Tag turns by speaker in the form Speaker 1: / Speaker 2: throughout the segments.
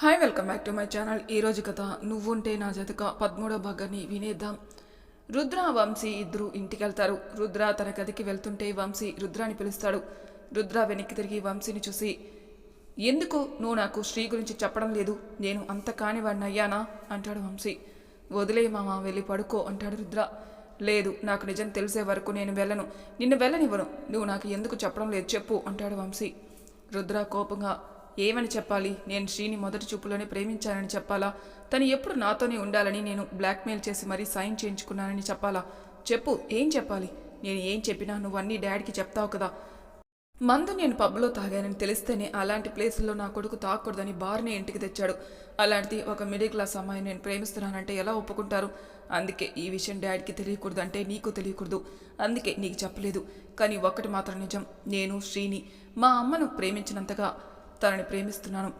Speaker 1: Hi welcome back to my channel ఈ రోజు కథ నువ్వుంటే నా జతక పదమూడో భాగాన్ని వినేద్దాం. రుద్ర వంశీ ఇద్దరు ఇంటికి వెళ్తారు రుద్ర తన గదికి వెళ్తుంటే వంశీ రుద్రాని పిలుస్తాడు. రుద్ర వెనక్కి తిరిగి వంశీని చూసి ఎందుకు? నువ్వు నాకు శ్రీ గురించి చెప్పడం లేదు. నేను అంత కానివాడిని అయ్యానా అంటాడు వంశీ. వదిలే మామ వెళ్ళి పడుకో అంటాడు రుద్ర. లేదు నాకు నిజం తెలిసే వరకు నేను వెళ్ళను. నిన్ను వెళ్ళనివ్వను. నువ్వు నాకు ఎందుకు చెప్పడం లేదు చెప్పు అంటాడు వంశీ. రుద్ర కోపంగా ఏమని చెప్పాలి? నేను శ్రీని మొదటి చూపులోనే ప్రేమించానని చెప్పాలా? తను ఎప్పుడు నాతోనే ఉండాలని నేను బ్లాక్మెయిల్ చేసి మరీ సైన్ చేయించుకున్నానని చెప్పాలా? చెప్పు ఏం చెప్పాలి? నేను ఏం చెప్పినా నువ్వు అన్నీ డాడీకి చెప్తావు కదా. మందు నేను పబ్లో తాగానని తెలిస్తేనే అలాంటి ప్లేసుల్లో నా కొడుకు తాగకూడదని బార్నే ఇంటికి తెచ్చాడు. అలాంటిది ఒక మిడిల్ క్లాస్ అమ్మాయి నేను ప్రేమిస్తున్నానంటే ఎలా ఒప్పుకుంటారు? అందుకే ఈ విషయం డాడీకి తెలియకూడదు అంటే నీకు తెలియకూడదు. అందుకే నీకు చెప్పలేదు. కానీ ఒక్కటి మాత్రం నిజం. నేను శ్రీని మా అమ్మను ప్రేమించినంతగా తనని ప్రేమిస్తున్నాను.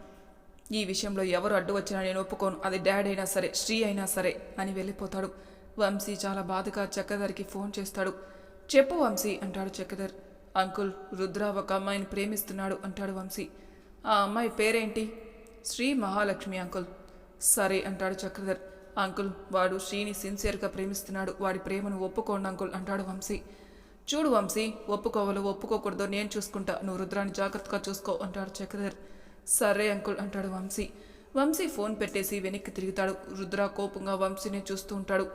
Speaker 1: ఈ విషయంలో ఎవరు అడ్డు వచ్చినా నేను ఒప్పుకోను. అది డాడ్ అయినా సరే శ్రీ అయినా సరే అని వెళ్ళిపోతాడు. వంశీ చాలా బాధగా చక్రధర్కి ఫోన్ చేస్తాడు. చెప్పు వంశీ అంటాడు చక్రధర్. అంకుల్ రుద్ర ఒక అమ్మాయిని ప్రేమిస్తున్నాడు అంటాడు వంశీ. ఆ అమ్మాయి పేరేంటి? శ్రీ మహాలక్ష్మి అంకుల్. సరే అంటాడు చక్రధర్. అంకుల్ వాడు శ్రీని సిన్సియర్గా ప్రేమిస్తున్నాడు. వాడి ప్రేమను ఒప్పుకోండి అంకుల్ అంటాడు వంశీ. చూడు వంశీ ఒప్పుకోవాలో ఒప్పుకోకూడదో నేను చూసుకుంటా. నువ్వు రుద్రాన్ని జాగ్రత్తగా చూసుకో అంటాడు చక్రధర్ సరే అంకుల్ అంటాడు వంశీ. వంశీ ఫోన్ పెట్టేసి వెనక్కి తిరుగుతాడు. రుద్ర కోపంగా వంశీని చూస్తూ ఉంటాడు.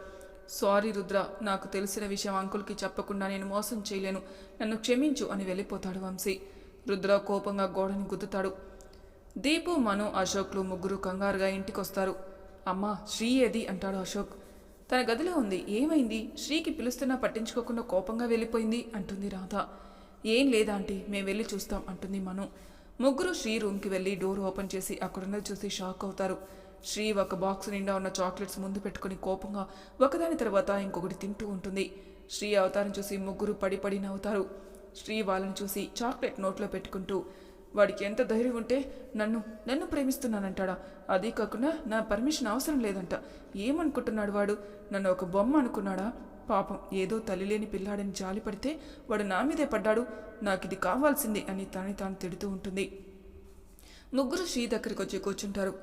Speaker 1: సారీ రుద్ర నాకు తెలిసిన విషయం అంకుల్కి చెప్పకుండా నేను మోసం చేయలేను. నన్ను క్షమించు అని వెళ్ళిపోతాడు వంశీ. రుద్ర కోపంగా గోడని గుద్దుతాడు. దీపు మను అశోక్లు ముగ్గురు కంగారుగా ఇంటికొస్తారు. అమ్మా శ్రీ ఏది? అంటాడు అశోక్. తన గదిలో ఉంది. ఏమైంది? శ్రీకి పిలుస్తున్నా పట్టించుకోకుండా కోపంగా వెళ్ళిపోయింది అంటుంది రాధ. ఏం లేదా అంటే మేము వెళ్ళి చూస్తాం అంటుంది మను. ముగ్గురు శ్రీ రూమ్కి వెళ్ళి డోర్ ఓపెన్ చేసి అక్కడున్నది చూసి షాక్ అవుతారు. శ్రీ ఒక బాక్స్ నిండా ఉన్న చాక్లెట్స్ ముందు పెట్టుకుని కోపంగా ఒకదాని తర్వాత ఇంకొకటి తింటూ ఉంటుంది. శ్రీ అవతారం చూసి ముగ్గురు పడి పడి నవ్వుతారు. శ్రీ వాళ్ళని చూసి చాక్లెట్ నోట్లో పెట్టుకుంటూ వాడికి ఎంత ధైర్యం ఉంటే నన్ను నన్ను ప్రేమిస్తున్నానంటాడా? అదీ కాకుండా నా పర్మిషన్ అవసరం లేదంట. ఏమనుకుంటున్నాడు వాడు? నన్ను ఒక బొమ్మ అనుకున్నాడా? పాపం ఏదో తల్లి లేని పిల్లాడని జాలి పడితే వాడు నా మీదే పడ్డాడు. నాకు ఇది కావాల్సింది అని తనని తాను తిడుతూ ఉంటుంది. ముగ్గురు శ్రీ దగ్గరికి వచ్చి కూర్చుంటారు.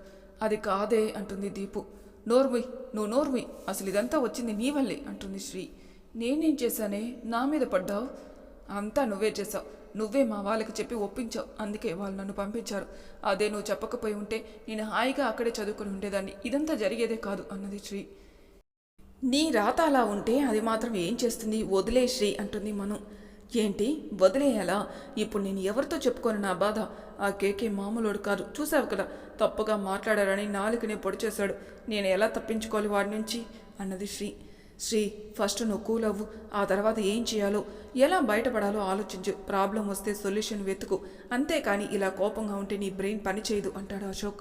Speaker 1: అది కాదే అంటుంది దీపు. నోర్మి నువ్వు నోర్మి అసలు ఇదంతా వచ్చింది నీ వల్లే అంటుంది శ్రీ. నేనేం చేశానే? నా మీద పడ్డావు? అంతా నువ్వే చేసావు నువ్వే మా వాళ్ళకి చెప్పి ఒప్పించావు. అందుకే వాళ్ళు నన్ను పంపించారు. అదే నువ్వు చెప్పకపోయి ఉంటే నేను హాయిగా అక్కడే చదువుకుని ఉండేదాన్ని. ఇదంతా జరిగేదే కాదు అన్నది శ్రీ. నీ రాత అలా ఉంటే అది మాత్రం ఏం చేస్తుంది? వదిలే శ్రీ అంటుంది మను. ఏంటి? వదిలేయాలా ఇప్పుడు నేను ఎవరితో చెప్పుకోను నా బాధ? ఆ కేకే మామూలుడు కాదు. చూసావు కదా? తప్పుగా మాట్లాడారని నాలుకనే పొడి చేశాడు నేను ఎలా తప్పించుకోవాలి వాడి నుంచి? అన్నది శ్రీ. శ్రీ ఫస్ట్ నువ్వు కూల్ అవ్వు ఆ తర్వాత ఏం చేయాలో ఎలా బయటపడాలో ఆలోచించు. ప్రాబ్లం వస్తే సొల్యూషన్ వెతుకు. అంతేకాని ఇలా కోపంగా ఉంటే నీ బ్రెయిన్ పనిచేయదు అంటాడు అశోక్.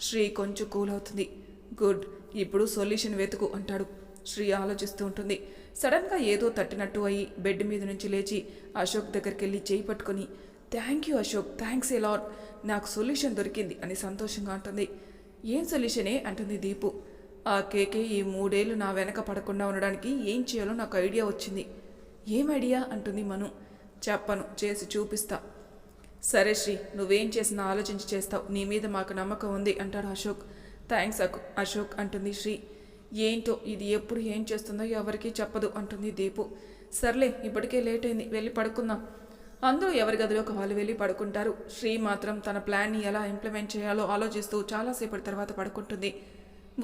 Speaker 1: శ్రీ కొంచెం కూల్ అవుతుంది. గుడ్ ఇప్పుడు సొల్యూషన్ వెతుకు అంటాడు. శ్రీ ఆలోచిస్తూ ఉంటుంది. సడన్గా ఏదో తట్టినట్టు అయ్యి బెడ్ మీద నుంచి లేచి అశోక్ దగ్గరికి వెళ్ళి చేయి పట్టుకుని thank you Ashok thanks a lot. నాకు సొల్యూషన్ దొరికింది అని సంతోషంగా అంటుంది. ఏం సొల్యూషనే? అంటుంది దీపు. ఆ కేకే ఈ మూడేళ్ళు నా వెనక పడకుండా ఉండడానికి ఏం చేయాలో నాకు ఐడియా వచ్చింది. ఏం ఐడియా? అంటుంది మను. చెప్పను చేసి చూపిస్తా. సరే శ్రీ నువ్వేం చేసినా ఆలోచించి చేస్తావు. నీ మీద మాకు నమ్మకం ఉంది అంటాడు అశోక్. థ్యాంక్స్ అకు అశోక్ అంటుంది శ్రీ. ఏంటో ఇది ఎప్పుడు ఏం చేస్తుందో ఎవరికీ చెప్పదు అంటుంది దీపు. సర్లే ఇప్పటికే లేట్ అయింది వెళ్ళి పడుకుందాం. అందరూ ఎవరి గదిలోకి వాళ్ళు వెళ్ళి పడుకుంటారు. శ్రీ మాత్రం తన ప్లాన్ని ఎలా ఇంప్లిమెంట్ చేయాలో ఆలోచిస్తూ చాలాసేపటి తర్వాత పడుకుంటుంది.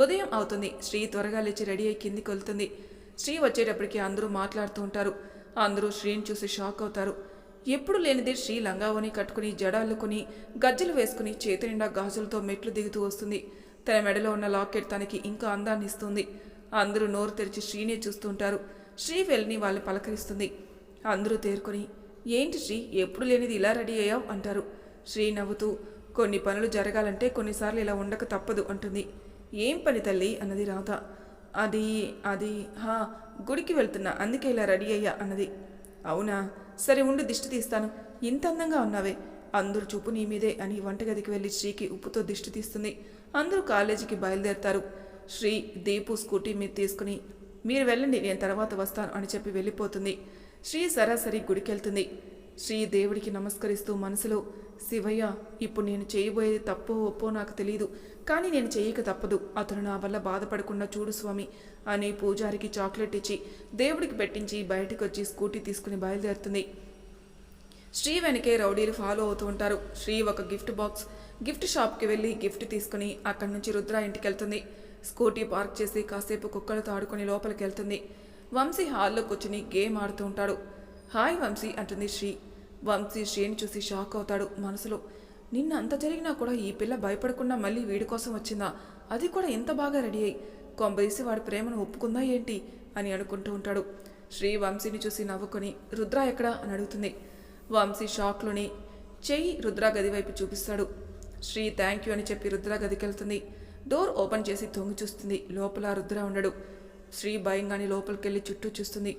Speaker 1: ఉదయం అవుతుంది. శ్రీ త్వరగా లేచి రెడీ అయి కిందికి వెళ్తుంది. శ్రీ వచ్చేటప్పటికి అందరూ మాట్లాడుతూ ఉంటారు. అందరూ శ్రీని చూసి షాక్ అవుతారు. ఎప్పుడు లేనిది శ్రీ లంగావని కట్టుకుని జడాలుకుని గజ్జలు వేసుకుని చేతి నిండా గాజులతో మెట్లు దిగుతూ వస్తుంది. తన మెడలో ఉన్న లాకెట్ తనకి ఇంకా అందాన్ని ఇస్తుంది. అందరూ నోరు తెరిచి శ్రీనే చూస్తుంటారు శ్రీ వెళ్ళని వాళ్ళని పలకరిస్తుంది. అందరూ తేరుకొని ఏంటి శ్రీ ఎప్పుడు లేనిది ఇలా రెడీ అయ్యావు? అంటారు. శ్రీ నవ్వుతూ కొన్ని పనులు జరగాలంటే కొన్నిసార్లు ఇలా ఉండక తప్పదు అంటుంది. ఏం పని తల్లి? అన్నది రాధ. అది అది హా గుడికి వెళ్తున్నా అందుకే ఇలా రెడీ అయ్యా అన్నది. అవునా? సరే ఉండి దిష్టి తీస్తాను. ఇంత అందంగా ఉన్నావే. అందరూ చూపు నీ మీదే అని వంటగదికి వెళ్ళి శ్రీకి ఉప్పుతో దిష్టి తీస్తుంది. అందరూ కాలేజీకి బయలుదేరతారు. శ్రీ దీపు స్కూటీ మీద తీసుకుని మీరు వెళ్ళండి నేను తర్వాత వస్తాను అని చెప్పి వెళ్ళిపోతుంది. శ్రీ సరాసరి గుడికి వెళ్తుంది శ్రీ దేవుడికి నమస్కరిస్తూ మనసులో శివయ్య ఇప్పుడు నేను చేయబోయేది తప్పో ఒప్పో నాకు తెలియదు కానీ నేను చేయక తప్పదు. అతను నా వల్ల బాధపడకుండా చూడు స్వామి అని పూజారికి చాక్లెట్ ఇచ్చి దేవుడికి పెట్టించి బయటకు వచ్చి స్కూటీ తీసుకుని బయలుదేరుతుంది. శ్రీ వెనకే రౌడీలు ఫాలో అవుతూ ఉంటారు. శ్రీ ఒక గిఫ్ట్ బాక్స్ గిఫ్ట్ షాప్కి వెళ్ళి గిఫ్ట్ తీసుకుని అక్కడి నుంచి రుద్ర ఇంటికి వెళ్తుంది స్కూటీ పార్క్ చేసి కాసేపు కుక్కలతో ఆడుకుని లోపలికి వెళ్తుంది వంశీ హాల్లో కూర్చుని గేమ్ ఆడుతూ ఉంటాడు. హాయ్ వంశీ అంటుంది శ్రీ. వంశీ శ్రీని చూసి షాక్ అవుతాడు. మనసులో నిన్న అంత జరిగినా కూడా ఈ పిల్ల భయపడకుండా మళ్ళీ వీడి కోసం వచ్చిందా? అది కూడా ఎంత బాగా రెడీ అయ్యి కొంబేసి వాడి ప్రేమను ఒప్పుకుందా ఏంటి? అని అనుకుంటూ ఉంటాడు. శ్రీ వంశీని చూసి నవ్వుకొని రుద్ర ఎక్కడా? అని అడుగుతుంది. వంశీ షాక్లోని చెయ్యి రుద్ర గది వైపు చూపిస్తాడు. శ్రీ థ్యాంక్ యూ అని చెప్పి రుద్ర గదికి వెళ్తుంది డోర్ ఓపెన్ చేసి తొంగి చూస్తుంది. లోపల రుద్ర ఉండడు. శ్రీ భయంగానే లోపలికెళ్ళి చుట్టూ చూస్తుంది.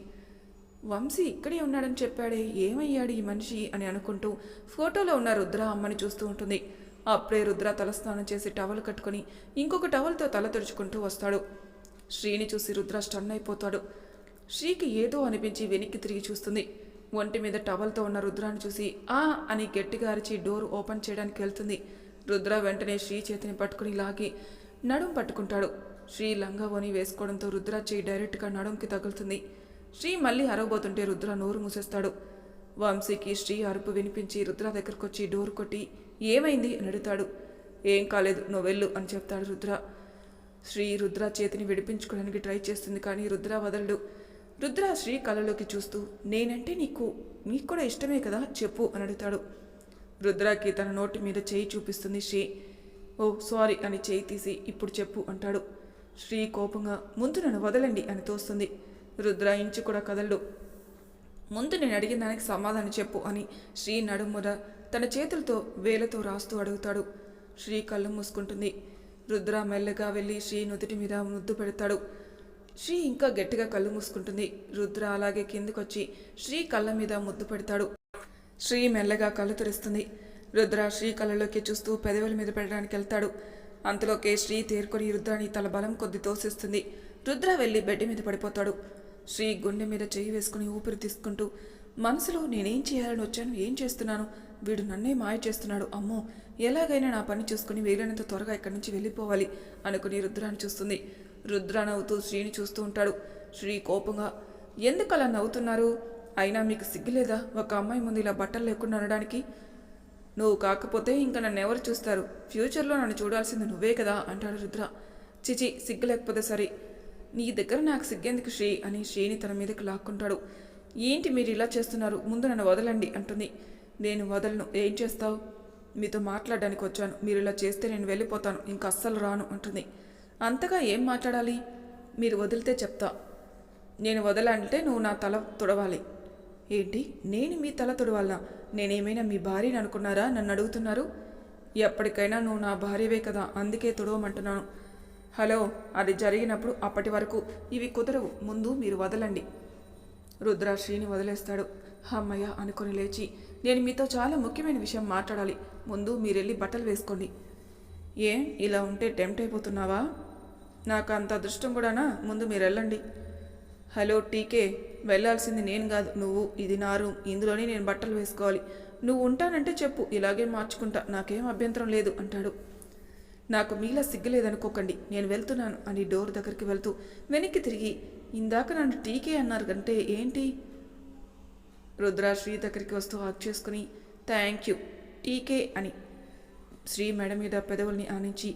Speaker 1: వంశీ ఇక్కడే ఉన్నాడని చెప్పాడే ఏమయ్యాడు ఈ మనిషి అని అనుకుంటూ ఫోటోలో ఉన్న రుద్ర అమ్మని చూస్తూ ఉంటుంది. అప్పుడే రుద్ర తలస్నానం చేసి టవల్ కట్టుకొని ఇంకొక టవల్తో తల తుడుచుకుంటూ వస్తాడు. శ్రీని చూసి రుద్ర స్టన్ అయిపోతాడు. శ్రీకి ఏదో అనిపించి వెనక్కి తిరిగి చూస్తుంది. ఒంటి మీద టవల్తో ఉన్న రుద్రాన్ని చూసి ఆ అని గట్టిగా అరిచి డోర్ ఓపెన్ చేయడానికి వెళ్తుంది. రుద్ర వెంటనే శ్రీ చేతిని పట్టుకుని లాగి నడుం పట్టుకుంటాడు. శ్రీ లంగావోని వేసుకోవడంతో రుద్ర చేయి డైరెక్ట్గా నడుంకి తగులుతుంది. శ్రీ మళ్ళీ అరవబోతుంటే రుద్ర నోరు మూసేస్తాడు. వంశీకి శ్రీ అరుపు వినిపించి రుద్ర దగ్గరకొచ్చి డోర్ కొట్టి ఏమైంది? అని అడుగుతాడు. ఏం కాలేదు నువ్వు వెళ్ళు అని చెప్తాడు రుద్ర. శ్రీ రుద్ర చేతిని విడిపించుకోవడానికి ట్రై చేస్తుంది కానీ రుద్ర వదలడు. రుద్ర శ్రీ కళ్ళలోకి చూస్తూ నేనంటే నీకు నీకు కూడా ఇష్టమే కదా చెప్పు అని అడుగుతాడు. రుద్రకి తన నోటి మీద చేయి చూపిస్తుంది శ్రీ. ఓ సారీ అని చేయి తీసి ఇప్పుడు చెప్పు అంటాడు. శ్రీ కోపంగా ముందు నన్ను వదలండి అని తోస్తుంది. రుద్ర ఇంచు కూడా కదలడు. ముందు నేను అడిగిన దానికి సమాధానం చెప్పు అని శ్రీ నడుముద తన చేతులతో వేలతో రాస్తూ అడుగుతాడు. శ్రీ కళ్ళు మూసుకుంటుంది. రుద్ర మెల్లగా వెళ్ళి శ్రీ నుదుటి మీద ముద్దు పెడతాడు. శ్రీ ఇంకా గట్టిగా కళ్ళు మూసుకుంటుంది. రుద్ర అలాగే కిందకొచ్చి శ్రీ కళ్ళ మీద ముద్దు పెడతాడు. శ్రీ మెల్లగా కళ్ళు తెరుస్తుంది. రుద్ర శ్రీ కళ్ళలోకి చూస్తూ పెదవుల మీద పెట్టడానికి వెళ్తాడు. అంతలోకే శ్రీ తేరుకొని రుద్రాని తల బలం కొద్ది తోసిస్తుంది. రుద్ర వెళ్ళి బెడ్ మీద పడిపోతాడు. శ్రీ గుండె మీద చేయి వేసుకుని ఊపిరి తీసుకుంటూ మనసులో నేనేం చేయాలని వచ్చాను? ఏం చేస్తున్నాను? వీడు నన్నే మాయ చేస్తున్నాడు. అమ్మో! ఎలాగైనా నా పని చూసుకుని వీలైనంత త్వరగా ఇక్కడి నుంచి వెళ్ళిపోవాలి అనుకుని రుద్రాన్ని చూస్తుంది. రుద్ర నవ్వుతూ శ్రీని చూస్తూ ఉంటాడు. శ్రీ కోపంగా ఎందుకు అలా నవ్వుతున్నారు? అయినా మీకు సిగ్గులేదా? ఒక అమ్మాయి ముందు ఇలా బట్టలు లేకుండా అనడానికి నువ్వు కాకపోతే ఇంకా నన్ను ఎవరు చూస్తారు? ఫ్యూచర్లో నన్ను చూడాల్సింది నువ్వే కదా అంటాడు రుద్ర. చిచి సిగ్గు లేకపోతే సరే. నీ దగ్గర నాకు సిగ్గేందుకు శ్రీ అని శ్రీని తన మీదకి లాక్కుంటాడు. ఏంటి మీరు ఇలా చేస్తున్నారు? ముందు నన్ను వదలండి అంటుంది. నేను వదలను. ఏం చేస్తావు? మీతో మాట్లాడడానికి వచ్చాను. మీరు ఇలా చేస్తే నేను వెళ్ళిపోతాను. ఇంకా అస్సలు రాను అంటుంది. అంతగా ఏం మాట్లాడాలి? మీరు వదిలితే చెప్తా. నేను వదలంటే నువ్వు నా తల తుడవాలి. ఏంటి? నేను మీ తల తుడవాలా? నేనేమైనా మీ భార్యని అనుకున్నారా? నన్ను అడుగుతున్నారు? ఎప్పటికైనా నువ్వు నా భార్యవే కదా. అందుకే తుడవమంటున్నాను. హలో అది జరిగినప్పుడు అప్పటి వరకు ఇవి కుదరవు. ముందు మీరు వదలండి. రుద్రాశ్రీని వదిలేస్తాడు. అమ్మయ్య అనుకొని లేచి నేను మీతో చాలా ముఖ్యమైన విషయం మాట్లాడాలి. ముందు మీరెళ్ళి బట్టలు వేసుకోండి. ఏం ఇలా ఉంటే టెంప్ట్ అయిపోతున్నావా? నాకు అంత అదృష్టం కూడానా? ముందు మీరు వెళ్ళండి హలో టీకే వెళ్ళాల్సింది నేను కాదు నువ్వు ఇది నా రూమ్ ఇందులోనే నేను బట్టలు వేసుకోవాలి. నువ్వు ఉంటానంటే చెప్పు ఇలాగే మార్చుకుంటా నాకేం అభ్యంతరం లేదు అంటాడు. నాకు మీలా సిగ్గలేదనుకోకండి. నేను వెళ్తున్నాను అని డోర్ దగ్గరికి వెళ్తూ వెనక్కి తిరిగి ఇందాక నన్ను టీకే అన్నారు కంటే ఏంటి? రుద్ర శ్రీ దగ్గరికి వస్తూ హాక్ చేసుకుని థ్యాంక్ యూ టీకే అని. శ్రీ మెడ మీద పెదవుల్ని ఆనించి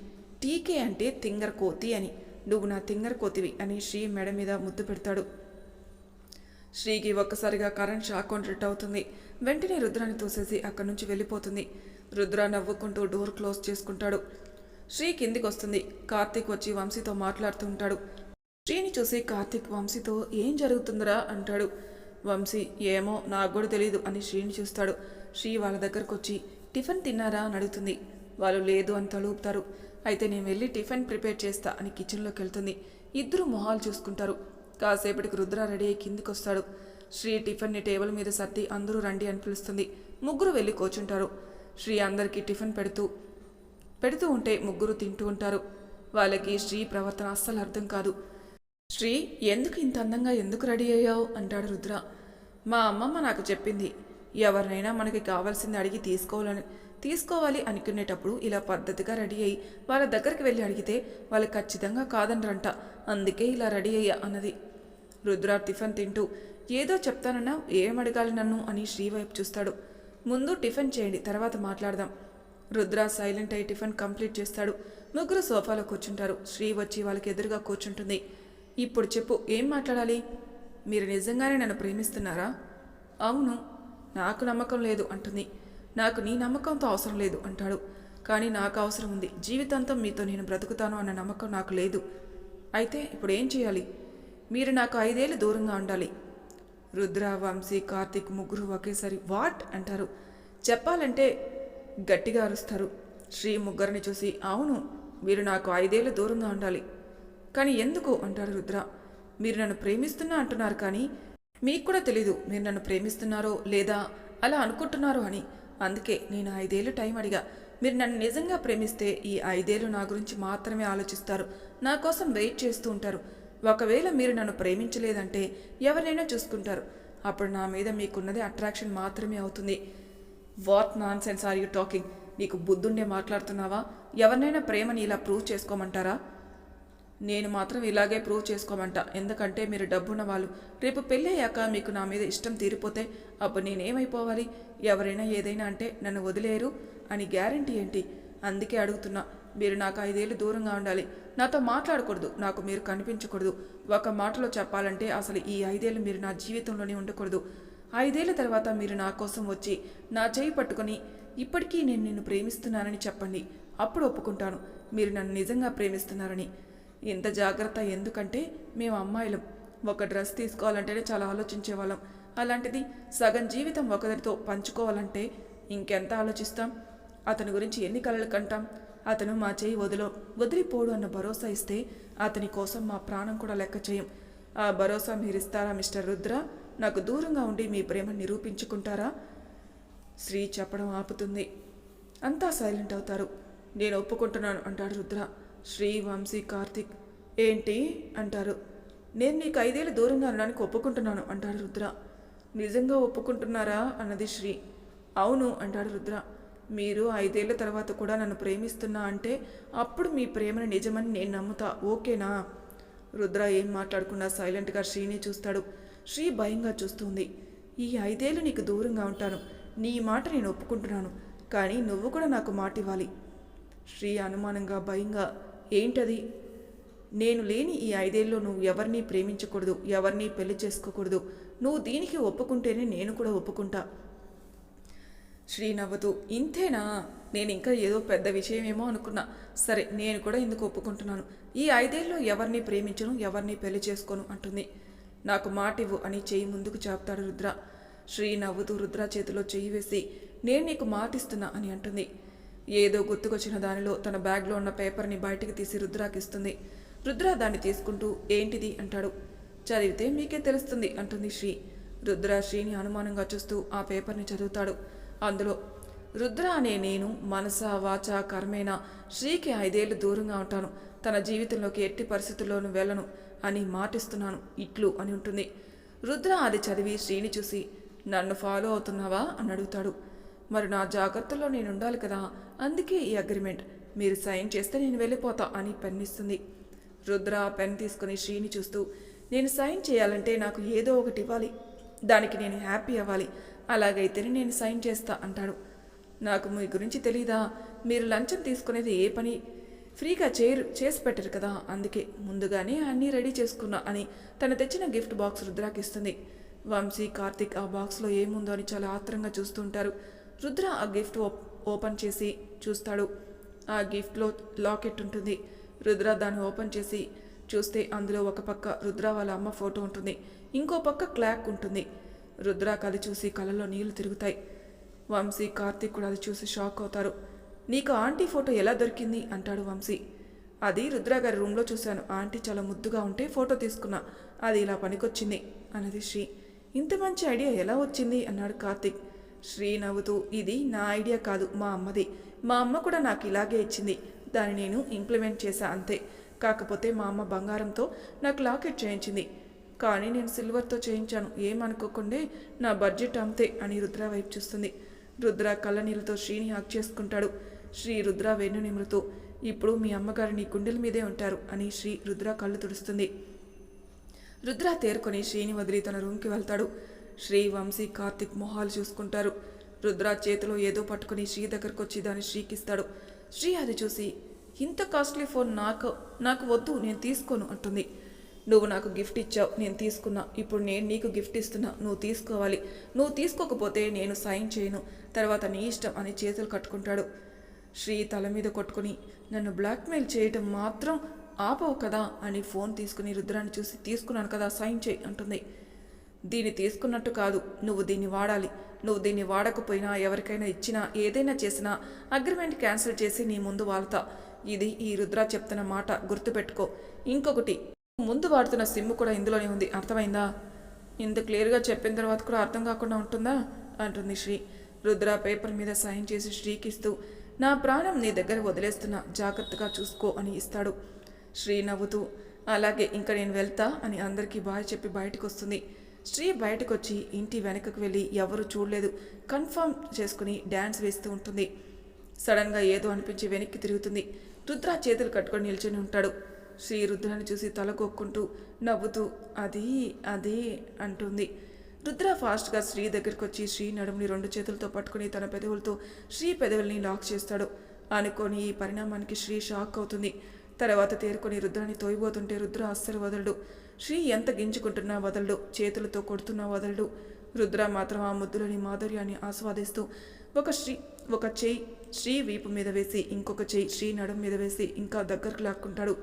Speaker 1: టీకే అంటే తింగర కోతి అని. నువ్వు నా తింగర కోతివి అని శ్రీ మెడ మీద ముద్దు పెడతాడు. శ్రీకి ఒక్కసారిగా కరెంట్ షాక్ కొట్టినట్టు అవుతుంది. వెంటనే రుద్రాన్ని తోసేసి అక్కడి నుంచి వెళ్ళిపోతుంది. రుద్ర నవ్వుకుంటూ డోర్ క్లోజ్ చేసుకుంటాడు. శ్రీ కిందికి వస్తుంది కార్తీక్ వచ్చి వంశీతో మాట్లాడుతూ ఉంటాడు. శ్రీని చూసి కార్తీక్ వంశీతో ఏం జరుగుతుందిరా అంటాడు. వంశీ ఏమో నాకు కూడా తెలియదు అని శ్రీని చూస్తాడు. శ్రీ వాళ్ళ దగ్గరకు వచ్చి టిఫిన్ తిన్నారా? అని అడుగుతుంది. వాళ్ళు లేదు అని తలుపుతారు అయితే నేను వెళ్ళి టిఫిన్ ప్రిపేర్ చేస్తా అని కిచెన్లోకి వెళ్తుంది. ఇద్దరు మొహాలు చూసుకుంటారు. కాసేపటికి రుద్ర రెడీ అయ్యి కిందికి వస్తాడు శ్రీ టిఫిన్ని టేబుల్ మీద సర్ది అందరూ రండి అని పిలుస్తుంది. ముగ్గురు వెళ్ళి కూర్చుంటారు. శ్రీ అందరికీ టిఫిన్ పెడుతూ పెడుతూ ఉంటే ముగ్గురు తింటూ ఉంటారు. వాళ్ళకి శ్రీ ప్రవర్తన అస్సలు అర్థం కాదు. శ్రీ ఎందుకు ఇంత అందంగా ఎందుకు రెడీ అయ్యావు? అంటాడు రుద్ర. మా అమ్మమ్మ నాకు చెప్పింది ఎవరినైనా మనకి కావాల్సింది అడిగి తీసుకోవాలని తీసుకోవాలి అనుకునేటప్పుడు ఇలా పద్ధతిగా రెడీ అయ్యి వాళ్ళ దగ్గరికి వెళ్ళి అడిగితే వాళ్ళు ఖచ్చితంగా కాదనరంట. అందుకే ఇలా రెడీ అయ్యా అన్నది. రుద్ర టిఫిన్ తింటూ ఏదో చెప్తానన్నా ఏం అడగాలి నన్ను? అని శ్రీ వైపు చూస్తాడు. ముందు టిఫిన్ చేయండి తర్వాత మాట్లాడదాం. రుద్ర సైలెంట్ అయి టిఫిన్ కంప్లీట్ చేస్తాడు. ముగ్గురు సోఫాలో కూర్చుంటారు. శ్రీ వచ్చి వాళ్ళకి ఎదురుగా కూర్చుంటుంది. ఇప్పుడు చెప్పు ఏం మాట్లాడాలి? మీరు నిజంగానే నన్ను ప్రేమిస్తున్నారా? అవును నాకు నమ్మకం లేదు అంటుంది. నాకు నీ నమ్మకంతో అవసరం లేదు అంటాడు. కానీ నాకు అవసరం ఉంది. జీవితాంతం మీతో నేను బ్రతుకుతాను అన్న నమ్మకం నాకు లేదు. అయితే ఇప్పుడు ఏం చేయాలి? మీరు నాకు ఐదేళ్ళు దూరంగా ఉండాలి. రుద్ర వంశీ కార్తిక్ ముగ్గురు ఒకేసారి వాట్ అంటారు. చెప్పాలంటే గట్టిగా అరుస్తారు. శ్రీ ముగ్గురిని చూసి అవును మీరు నాకు ఐదేళ్ళు దూరంగా ఉండాలి. కానీ ఎందుకు? అంటాడు రుద్ర. మీరు నన్ను ప్రేమిస్తున్నా అంటున్నారు కానీ మీకు కూడా తెలీదు మీరు నన్ను ప్రేమిస్తున్నారో లేదా అలా అనుకుంటున్నారో అని. అందుకే నేను ఐదేళ్ళు టైం అడిగా. మీరు నన్ను నిజంగా ప్రేమిస్తే ఈ ఐదేళ్ళు నా గురించి మాత్రమే ఆలోచిస్తారు. నా కోసం వెయిట్ చేస్తూ ఉంటారు. ఒకవేళ మీరు నన్ను ప్రేమించలేదంటే ఎవరినైనా చూసుకుంటారు. అప్పుడు నా మీద మీకున్నది అట్రాక్షన్ మాత్రమే అవుతుంది. What nonsense are you talking? నీకు బుద్ధుండే మాట్లాడుతున్నావా? ఎవరినైనా ప్రేమని ఇలా ప్రూవ్ చేసుకోమంటారా? నేను మాత్రం ఇలాగే ప్రూవ్ చేసుకోమంట. ఎందుకంటే మీరు డబ్బున్న వాళ్ళు రేపు పెళ్ళయ్యాక మీకు నా మీద ఇష్టం తీరిపోతే అప్పుడు నేనేమైపోవాలి? ఎవరైనా ఏదైనా అంటే నన్ను వదిలేరు? అని గ్యారంటీ ఏంటి? అందుకే అడుగుతున్నా. మీరు నాకు ఐదేళ్ళు దూరంగా ఉండాలి. నాతో మాట్లాడకూడదు. నాకు మీరు కనిపించకూడదు. ఒక మాటలో చెప్పాలంటే అసలు ఈ ఐదేళ్ళు మీరు నా జీవితంలోనే ఉండకూడదు. ఐదేళ్ళ తర్వాత మీరు నా కోసం వచ్చి నా చేయి పట్టుకొని ఇప్పటికీ నేను నిన్ను ప్రేమిస్తున్నానని చెప్పండి. అప్పుడు ఒప్పుకుంటాను. మీరు నన్ను నిజంగా ప్రేమిస్తున్నారని. ఇంత జాగ్రత్త ఎందుకంటే మేము అమ్మాయిలం. ఒక డ్రెస్ తీసుకోవాలంటేనే చాలా ఆలోచించేవాళ్ళం. అలాంటిది సగం జీవితం ఒకరితో పంచుకోవాలంటే ఇంకెంత ఆలోచిస్తాం? అతని గురించి ఎన్ని కలలు కంటాం? అతను మా చేయి వదిలో వదిలిపోడు అన్న భరోసా ఇస్తే అతని కోసం మా ప్రాణం కూడా లెక్క చేయం. ఆ భరోసా మీరిస్తారా మిస్టర్ రుద్ర? నాకు దూరంగా ఉండి మీ ప్రేమ నిరూపించుకుంటారా? శ్రీ చెప్పడం ఆపుతుంది. అంతా సైలెంట్ అవుతారు. నేను ఒప్పుకుంటున్నాను అంటాడు రుద్ర. శ్రీ వంశీ కార్తిక్. ఏంటి? అంటారు. నేను నీకు ఐదేళ్ళు దూరంగా ఉండడానికి ఒప్పుకుంటున్నాను అంటాడు రుద్ర. నిజంగా ఒప్పుకుంటున్నారా? అన్నది శ్రీ. అవును అంటాడు రుద్ర. మీరు ఐదేళ్ళ తర్వాత కూడా నన్ను ప్రేమిస్తున్నా అంటే అప్పుడు మీ ప్రేమని నిజమని నేను నమ్ముతా. ఓకేనా? రుద్ర ఏం మాట్లాడకుండా సైలెంట్గా శ్రీని చూస్తాడు. శ్రీ భయంగా చూస్తుంది. ఈ ఐదేళ్ళు నీకు దూరంగా ఉంటాను. నీ మాట నేను ఒప్పుకుంటున్నాను. కానీ నువ్వు కూడా నాకు మాట ఇవ్వాలి శ్రీ అనుమానంగా భయంగా ఏంటది? నేను లేని ఈ ఐదేళ్ళలో నువ్వు ఎవరిని ప్రేమించకూడదు ఎవరిని పెళ్ళి చేసుకోకూడదు. నువ్వు దీనికి ఒప్పుకుంటేనే నేను కూడా ఒప్పుకుంటా. శ్రీ నవ్వుతూ ఇంతేనా? నేను ఇంకా ఏదో పెద్ద విషయమేమో అనుకున్నా. సరే నేను కూడా ఎందుకు ఒప్పుకుంటున్నాను? ఈ ఐదేళ్ళలో ఎవరిని ప్రేమించను ఎవరిని పెళ్ళి చేసుకోను అంటుంది. నాకు మాట ఇవ్వు అని చెయ్యి ముందుకు చాపుతాడు రుద్ర. శ్రీ నవ్వుతూ రుద్ర చేతిలో చెయ్యి వేసి నేను నీకు మాటిస్తున్నా అని అంటుంది. ఏదో గుర్తుకొచ్చిన దానిలో తన బ్యాగ్లో ఉన్న పేపర్ని బయటికి తీసి రుద్రాకిస్తుంది రుద్ర దాన్ని తీసుకుంటూ ఏంటిది? అంటాడు. చదివితే మీకే తెలుస్తుంది అంటుంది శ్రీ. రుద్ర శ్రీని అనుమానంగా చూస్తూ ఆ పేపర్ని చదువుతాడు. అందులో రుద్ర అనే నేను మనస వాచ కర్మేణ శ్రీకి ఐదేళ్ళు దూరంగా ఉంటాను. తన జీవితంలోకి ఎట్టి పరిస్థితుల్లోనూ వెళ్ళను. అని మాటిస్తున్నాను. ఇట్లు అని ఉంటుంది. రుద్ర అది చదివి శ్రీని చూసి నన్ను ఫాలో అవుతున్నావా? అని అడుగుతాడు. మరి నా జాగ్రత్తలో నేను ఉండాలి కదా. అందుకే ఈ అగ్రిమెంట్. మీరు సైన్ చేస్తే నేను వెళ్ళిపోతా అని పెన్ ఇస్తుంది రుద్ర పెన్ తీసుకుని శ్రీని చూస్తూ నేను సైన్ చేయాలంటే నాకు ఏదో ఒకటి ఇవ్వాలి. దానికి నేను హ్యాపీ అవ్వాలి. అలాగైతేనే నేను సైన్ చేస్తా అంటాడు. నాకు మీ గురించి తెలీదా? మీరు లంచం తీసుకునేది ఏ పని? ఫ్రీగా చేయరు చేసి పెట్టరు కదా అందుకే ముందుగానే అన్నీ రెడీ చేసుకున్నా అని తను తెచ్చిన గిఫ్ట్ బాక్స్ రుద్రాకి ఇస్తుంది. వంశీ కార్తిక్ ఆ బాక్స్లో ఏముందో అని చాలా ఆత్రంగా చూస్తుంటారు. రుద్ర ఆ గిఫ్ట్ ఓపెన్ చేసి చూస్తాడు. ఆ గిఫ్ట్లో లాకెట్ ఉంటుంది. రుద్ర దాన్ని ఓపెన్ చేసి చూస్తే అందులో ఒక పక్క రుద్ర వాళ్ళ అమ్మ ఫోటో ఉంటుంది. ఇంకో పక్క క్లాక్ ఉంటుంది. రుద్ర అది చూసి కళ్ళలో నీళ్ళు తిరుగుతాయి. వంశీ కార్తిక్ కూడా అది చూసి షాక్ అవుతారు. నీకు ఆంటీ ఫోటో ఎలా దొరికింది? అంటాడు వంశీ. అది రుద్రాగారి రూమ్లో చూశాను. ఆంటీ చాలా ముద్దుగా ఉంటే ఫోటో తీసుకున్నా. అది ఇలా పనికొచ్చింది అన్నది శ్రీ. ఇంత మంచి ఐడియా ఎలా వచ్చింది? అన్నాడు కార్తిక్. శ్రీ నవ్వుతూ ఇది నా ఐడియా కాదు మా అమ్మది. మా అమ్మ కూడా నాకు ఇలాగే ఇచ్చింది. దాన్ని నేను ఇంప్లిమెంట్ చేశా అంతే. కాకపోతే మా అమ్మ బంగారంతో నాకు లాకెట్ చేయించింది. కానీ నేను సిల్వర్తో చేయించాను. ఏమనుకోకుండే నా బడ్జెట్ అంతే అని రుద్ర వైపు చూస్తుంది. రుద్ర కళ్ళనీళ్ళతో శ్రీని హక్ చేసుకుంటాడు. శ్రీ రుద్ర వెన్ను నిమురుతూ ఇప్పుడు మీ అమ్మగారు నీ గుండెల మీదే ఉంటారు అని శ్రీ రుద్ర కళ్ళు తుడుస్తుంది. రుద్ర తేరుకొని శ్రీని వదిలి తన రూమ్కి వెళ్తాడు. శ్రీ వంశీ కార్తిక్ మొహాలు చూసుకుంటారు. రుద్ర చేతిలో ఏదో పట్టుకుని శ్రీ దగ్గరకు వచ్చి దాన్ని శ్రీకిస్తాడు. శ్రీ అది చూసి ఇంత కాస్ట్లీ ఫోన్ నాకు నాకు వద్దు నేను తీసుకోను అంటుంది. నువ్వు నాకు గిఫ్ట్ ఇచ్చావు నేను తీసుకున్నా. ఇప్పుడు నేను నీకు గిఫ్ట్ ఇస్తున్నా. నువ్వు తీసుకోవాలి. నువ్వు తీసుకోకపోతే నేను సైన్ చేయను. తర్వాత నీ ఇష్టం అని చేతులు కట్టుకుంటాడు. శ్రీ తల మీద కొట్టుకుని నన్ను బ్లాక్మెయిల్ చేయటం మాత్రం ఆపవు కదా అని ఫోన్ తీసుకుని రుద్రాన్ని చూసి తీసుకున్నాను కదా సైన్ చేయి అంటుంది. దీన్ని తీసుకున్నట్టు కాదు నువ్వు దీన్ని వాడాలి. నువ్వు దీన్ని వాడకపోయినా ఎవరికైనా ఇచ్చినా ఏదైనా చేసినా అగ్రిమెంట్ క్యాన్సిల్ చేసి నీ ముందు వాళ్తా. ఇది ఈ రుద్ర చెప్తున్న మాట గుర్తుపెట్టుకో. ఇంకొకటి ముందు వాడుతున్న సిమ్ కూడా ఇందులోనే ఉంది. అర్థమైందా? ఇంత క్లియర్గా చెప్పిన తర్వాత కూడా అర్థం కాకుండా ఉంటుందా? అంటుంది శ్రీ. రుద్ర పేపర్ మీద సైన్ చేసి శ్రీకిస్తూ నా ప్రాణం నీ దగ్గర వదిలేస్తున్నా జాగ్రత్తగా చూసుకో అని ఇస్తాడు. శ్రీ నవ్వుతూ అలాగే ఇంకా నేను వెళ్తా అని అందరికీ బాయ్ చెప్పి బయటకు వస్తుంది శ్రీ బయటకు వచ్చి ఇంటి వెనకకు వెళ్ళి ఎవరు చూడలేదు. కన్ఫర్మ్ చేసుకుని డ్యాన్స్ వేస్తూ ఉంటుంది. సడన్గా ఏదో అనిపించి వెనక్కి తిరుగుతుంది. రుద్ర చేతులు కట్టుకొని నిల్చొని ఉంటాడు. శ్రీ రుద్రాన్ని చూసి తలకొక్కుంటూ నవ్వుతూ అది అది అంటుంది. రుద్ర ఫాస్ట్గా శ్రీ దగ్గరికి వచ్చి శ్రీ నడుముని రెండు చేతులతో పట్టుకుని తన పెదవులతో శ్రీ పెదవుల్ని లాక్ చేస్తాడు. అనుకొని ఈ పరిణామానికి శ్రీ షాక్ అవుతుంది. తర్వాత తేరుకొని రుద్రాన్ని తోయిపోతుంటే రుద్ర అస్సలు వదలడు. శ్రీ ఎంత గింజుకుంటున్నా వదలడు. చేతులతో కొడుతున్నా వదలడు. రుద్ర మాత్రం ఆ ముద్దులని మాధుర్యాన్ని ఆస్వాదిస్తూ ఒక శ్రీ ఒక చెయ్యి శ్రీ వీపు మీద వేసి ఇంకొక చెయ్యి శ్రీ నడుము మీద వేసి ఇంకా దగ్గరకు లాక్కుంటాడు.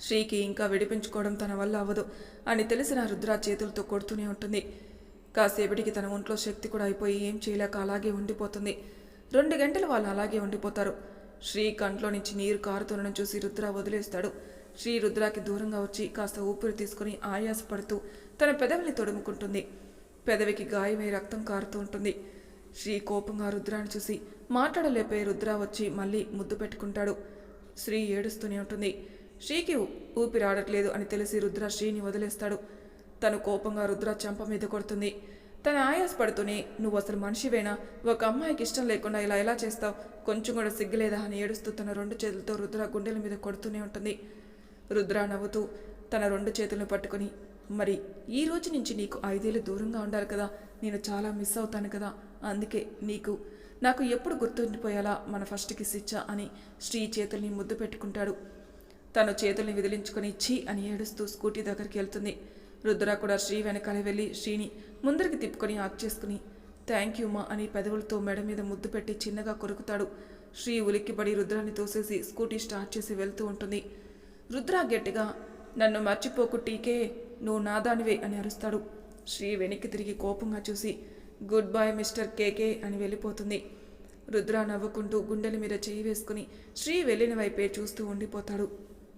Speaker 1: శ్రీకి ఇంకా విడిపించుకోవడం తన వల్ల అవ్వదు అని తెలిసిన రుద్ర చేతులతో కొడుతూనే ఉంటుంది. కాసేపటికి తన ఒంట్లో శక్తి కూడా అయిపోయి ఏం చేయలేక అలాగే ఉండిపోతుంది. రెండు గంటలు వాళ్ళు అలాగే ఉండిపోతారు. శ్రీ కంట్లో నుంచి నీరు కారుతుండడం చూసి రుద్ర వదిలేస్తాడు. శ్రీ రుద్రాకి దూరంగా వచ్చి కాస్త ఊపిరి తీసుకుని ఆయాసపడుతూ తన పెదవిని తొడుముకుంటుంది. పెదవికి గాయమై రక్తం కారుతూ ఉంటుంది. శ్రీ కోపంగా రుద్రాన్ని చూసి మాట్లాడలేపే రుద్ర వచ్చి మళ్ళీ ముద్దు పెట్టుకుంటాడు. శ్రీ ఏడుస్తూనే ఉంటుంది. శ్రీకి ఊపిరాడట్లేదు అని తెలిసి రుద్ర శ్రీని వదిలేస్తాడు. తను కోపంగా రుద్ర చెంప మీద కొడుతుంది. తన ఆయాసపడుతూనే నువ్వు అసలు మనిషివేనా? ఒక అమ్మాయికి ఇష్టం లేకుండా ఇలా ఎలా చేస్తావు? కొంచెం కూడా సిగ్గులేదా? అని ఏడుస్తూ తన రెండు చేతులతో రుద్ర గుండెల మీద కొడుతూనే ఉంటుంది. రుద్ర నవ్వుతూ తన రెండు చేతులను పట్టుకొని మరి ఈ రోజు నుంచి నీకు ఐదేళ్ళు దూరంగా ఉండాలి కదా. నేను చాలా మిస్ అవుతాను కదా. అందుకే నీకు నాకు ఎప్పుడు గుర్తుండిపోయేలా మన ఫస్ట్ కిస్ ఇచ్చా అని శ్రీ చేతుల్ని ముద్దు పెట్టుకుంటాడు. తను చేతుల్ని విదిలించుకొని ఛీ అని ఏడుస్తూ స్కూటీ దగ్గరికి వెళ్తుంది. రుద్ర కూడా శ్రీ వెనకాల వెళ్ళి శ్రీని ముందరికి తిప్పుకొని ఆక్ చేసుకుని థ్యాంక్ యూ మా అని పెదవులతో మెడ మీద ముద్దు పెట్టి చిన్నగా కొరుకుతాడు. శ్రీ ఉలిక్కిపడి రుద్రాన్ని తోసేసి స్కూటీ స్టార్ట్ చేసి వెళ్తూ ఉంటుంది. రుద్ర గట్టిగా నన్ను మర్చిపోకు టీకే నువ్వు నాదానివే అని అరుస్తాడు. శ్రీ వెనక్కి తిరిగి కోపంగా చూసి గుడ్ బాయ్ మిస్టర్ కేకే అని వెళ్ళిపోతుంది. రుద్ర నవ్వుకుంటూ గుండెల మీద చేయి వేసుకుని శ్రీ వెళ్ళిన వైపే చూస్తూ ఉండిపోతాడు.